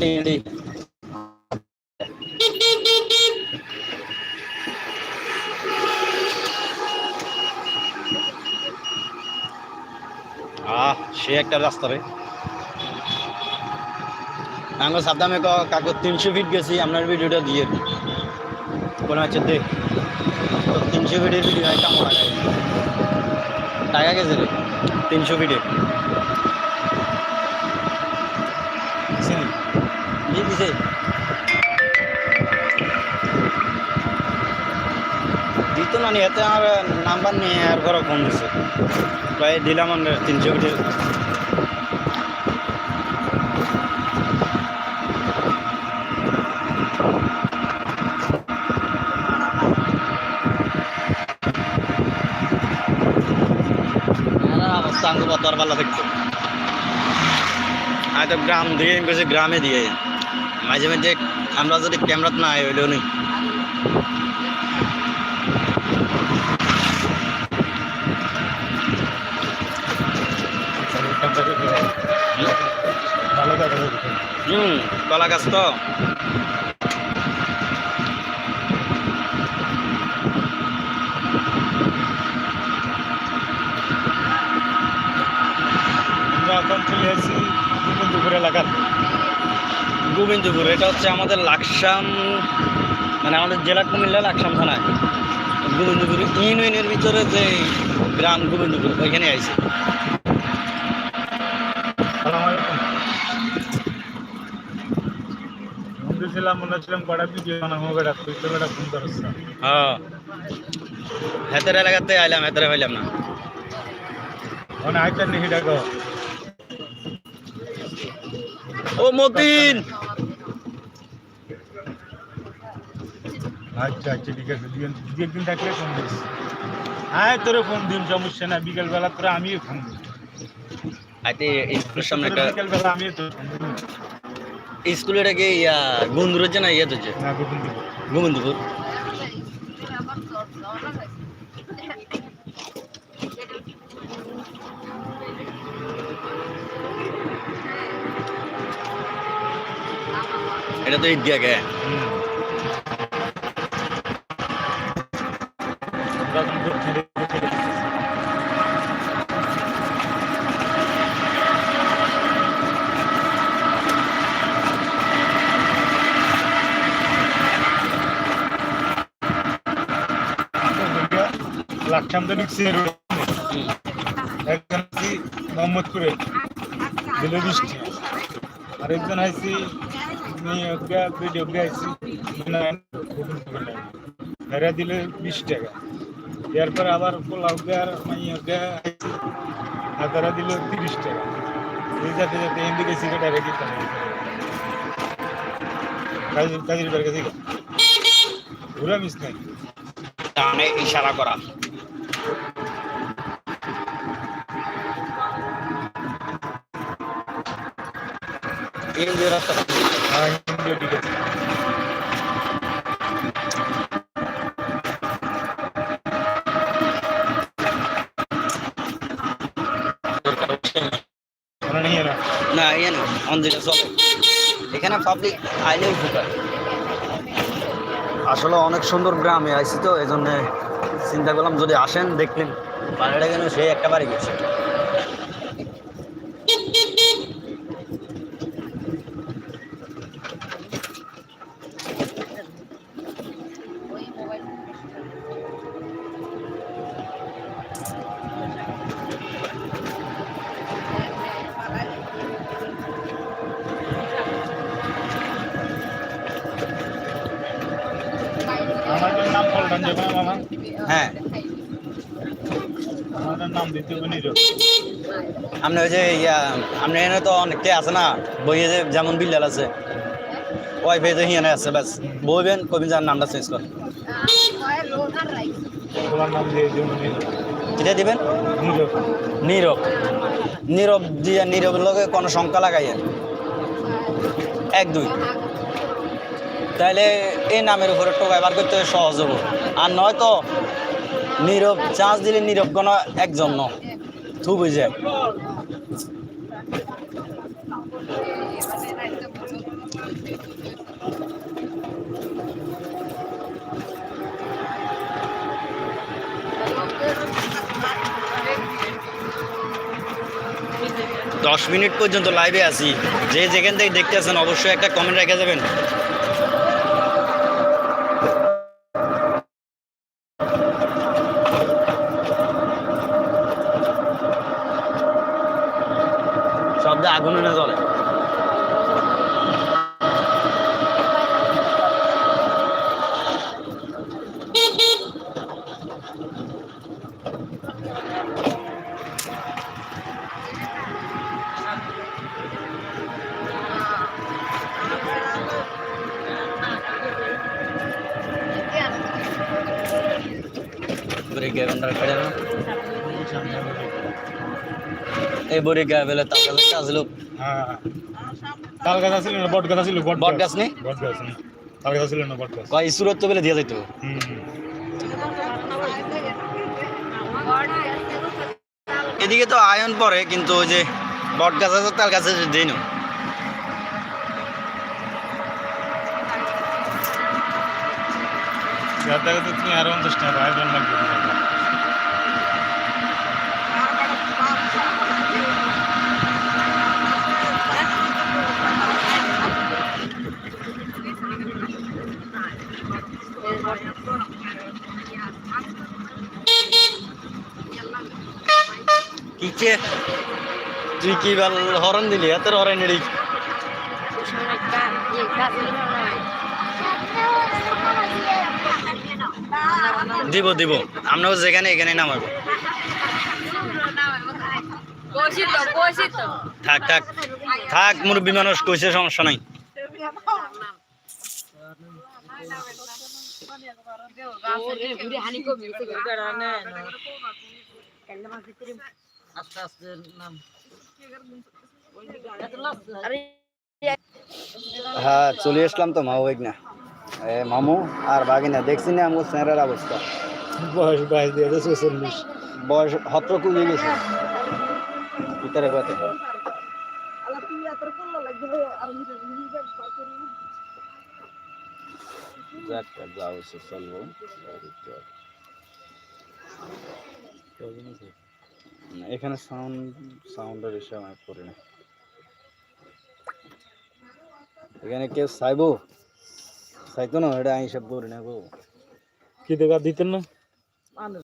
பின்னாடி இடி আহ সে একটা রাস্তা রে আমরা সাবধানে কাকু তিনশো ফিট গেছি আপনার ভিডিওটা দিয়ে দিই কোনো হচ্ছে দে তো তিনশো ফিটের ভিডিও একটা টাকা গেছে তিনশো ফিটে দিছে দিত না নি, এতে আমার নাম্বার নিয়ে আর ঘরে ফোন দিছে। প্রায় দিলাম আমরা তিনশো ফিটে অবস্থা বতর পাল্লা দেখতো। তো গ্রাম দিয়ে গেছি গ্রামে দিয়ে। মাঝে মাঝে আমরা যদি ক্যামেরাত না আই হইলেও নেই। কলা গাছ তো আমরা এখন চলে আসছি দুপুর এলাকার গোবিন্দপুর এটা হচ্ছে আমাদের লাকসাম মানে আমাদের জেলা কুমিল্লা লাকসাম থানায়। গোবিন্দপুর ইউনিয়নের ভিতরে যে গ্রাম গোবিন্দপুর ওইখানে আইছে। সালাম আলাইকুম। বন্ধু ছিলাম মনে ছিলাম কটা ভিডিও বানাবো বেটা তুই বেটা ফোন করিস হ্যাঁ। হেতের এলাকাতে আইলাম হেতেরে পাইলাম না। মানে আইতার ও মতিন! আচ্ছা আচ্ছা ঠিক আছে দুই দুই একদিন থাকলে ফোন দিস। আয় তোরে ফোন দিন সমস্যা না বিকেল বেলা তোরে আমিও ফোন দিই আইতে স্কুলের সামনে একটা বিকেল আমিও তোর ফোন দিই স্কুলের আগে ইয়া গুন্দুর যে না ইয়ে তো যে? না গোবিন্দ গোবিন্দপুর। এটা তো ঈদগাহ গে হুম আমরা এখন তোর ছেলে ছেলে একজন আছি মোহাম্মদপুরে দিল আরেকজন ভিডিও বিশ টাকা এরপর আবার পোলাও আর দিল তিরিশ টাকা এই যাতে কাজের কাজের বের কাছে ঘুরা মিস নাই ইশারা করা এই যে রাস্তা। হ্যাঁ না ইয়ে না অঞ্জিটা চলে। এখানে পাবলিক আইলেও ঢুকায়। আসলে অনেক সুন্দর গ্রামে আইছি তো এই জন্যে চিন্তা করলাম যদি আসেন দেখলেন বাড়িটা কেন সেই একটা বাড়ি গেছে আমাদের নাম বলবেন যে মামা হ্যাঁ। নিরব। আপনি ওই যে ইয়া আপনি এখানে তো অনেকে আছে না বইয়ে যে যেমন বিল্লাল আছে ওয়াইফাই যে হিয়ানে আছে ব্যাস। বইবেন কবি যার নামটা চেঞ্জ কর ওনার নাম দিয়ে দেবো নিরব। এটা দিবেন? নিরব। নীরব। নীরব দিয়া নীরবের লগে কোনো সংখ্যা লাগাইয়া এক দুই। তাহলে এই নামের উপরে টোকাই বার করতে সহজ হব। আর নয়তো নীরব, চান্স দিলে নীরব কোনো একজন থু বুঝে। দশ মিনিট পর্যন্ত লাইভে আছি। যে যেখান থেকে দেখতে আছেন, অবশ্যই একটা কমেন্ট রেখে যাবেন। শব্দে আগুন না বড়ি গায়ে বেলে তার কাছে কাজ লোক হ্যাঁ। তাল গাছ ছিল না বট গাছ ছিল বট গাছ। নেই? বট গাছ নেই তাল গাছ ছিল না বট গাছ। কয় সুরত তো বেলে দিয়ে যাইতো। এদিকে তো আয়ন পড়ে কিন্তু ওই যে বট গাছ আছে তার কাছে দিই টাকা তো তুমি আরও পঞ্চাশ টাকা বাইরে জন লাগবে কি কে? তুই কি বল হরন দিলি? হাতের হরন এড়ি দিব দিব। আমরাও যেখানে এখানে নামাবো। থাক থাক। থাক, মুরব্বী মানুষ কইছে, সমস্যা নাই। হ্যাঁ চলে আসলাম তো মামু না। মামু আর বাগিনা দেখছি না আমার চেহারার অবস্থা। বয়স বাইশ দিয়ে দেড়শো চল্লিশ বয়স হত্র কুলিয়ে গেছে। ভিতরে না, এখানে সাউন্ড সাউন্ডের ইস্যু আমি করি না। এখানে কেউ চাইব? চাইতো না এটা আমি সব করি না গো কি দেখা দিতেন না?